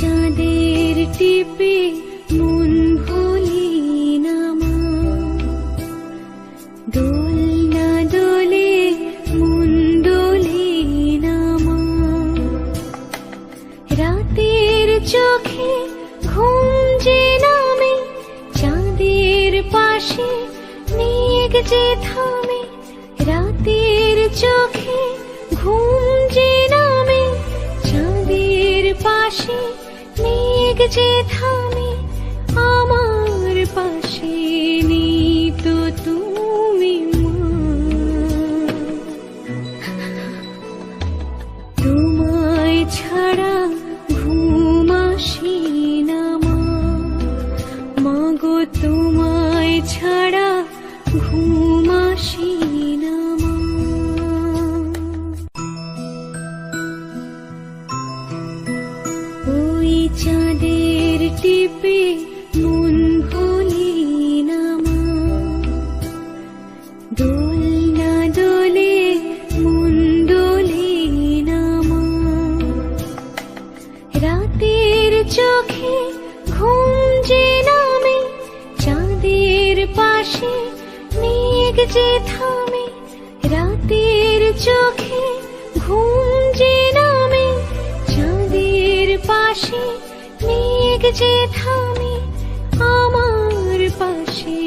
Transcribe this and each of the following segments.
চাঁদের টিপে মন ভুলি না মা দোল না দোলে মন দোলে না রাতের চোখে ঘুম যে নামে, চাঁদের পাশে মেঘ যে থামে চাঁদের মেঘ যে থামে, আমার পাশে নেই তো তুমি তোমায় ছাড়া ঘুম আসি না তোমায় ছাড়া ঘুম আসি চাঁদের টিপে মন ভুলি না মা দোল না দোলে মন দোলে না রাতের চোখে ঘুম যে নামে, চাঁদের পাশে মেঘ যে থামে, রাতের চোখে যে থামে আমার পাশে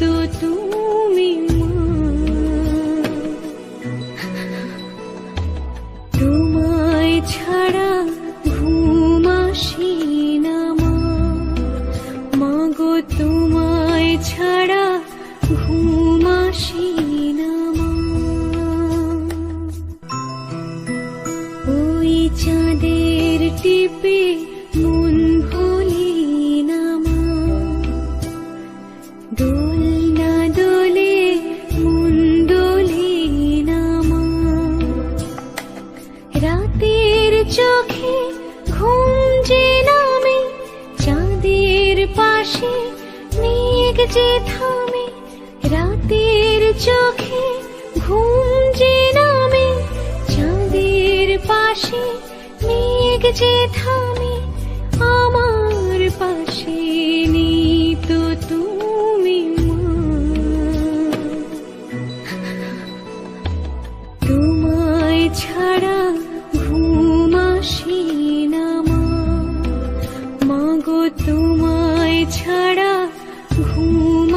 তো তুমি তোমায় ছাড়া ঘুম আসি না মা। তোমায় ছাড়া ঘুম আসি না ওই চাঁদের টিপে চোখে ঘুম যে নামে, চাঁদের পাশে মেঘ যে রাতের চোখে ঘুম যে নামে, চাঁদের পাশে মেঘ যে থামে। ছাড়া ঘুম না মা। মাগো তোমায় ছাড়া ঘুম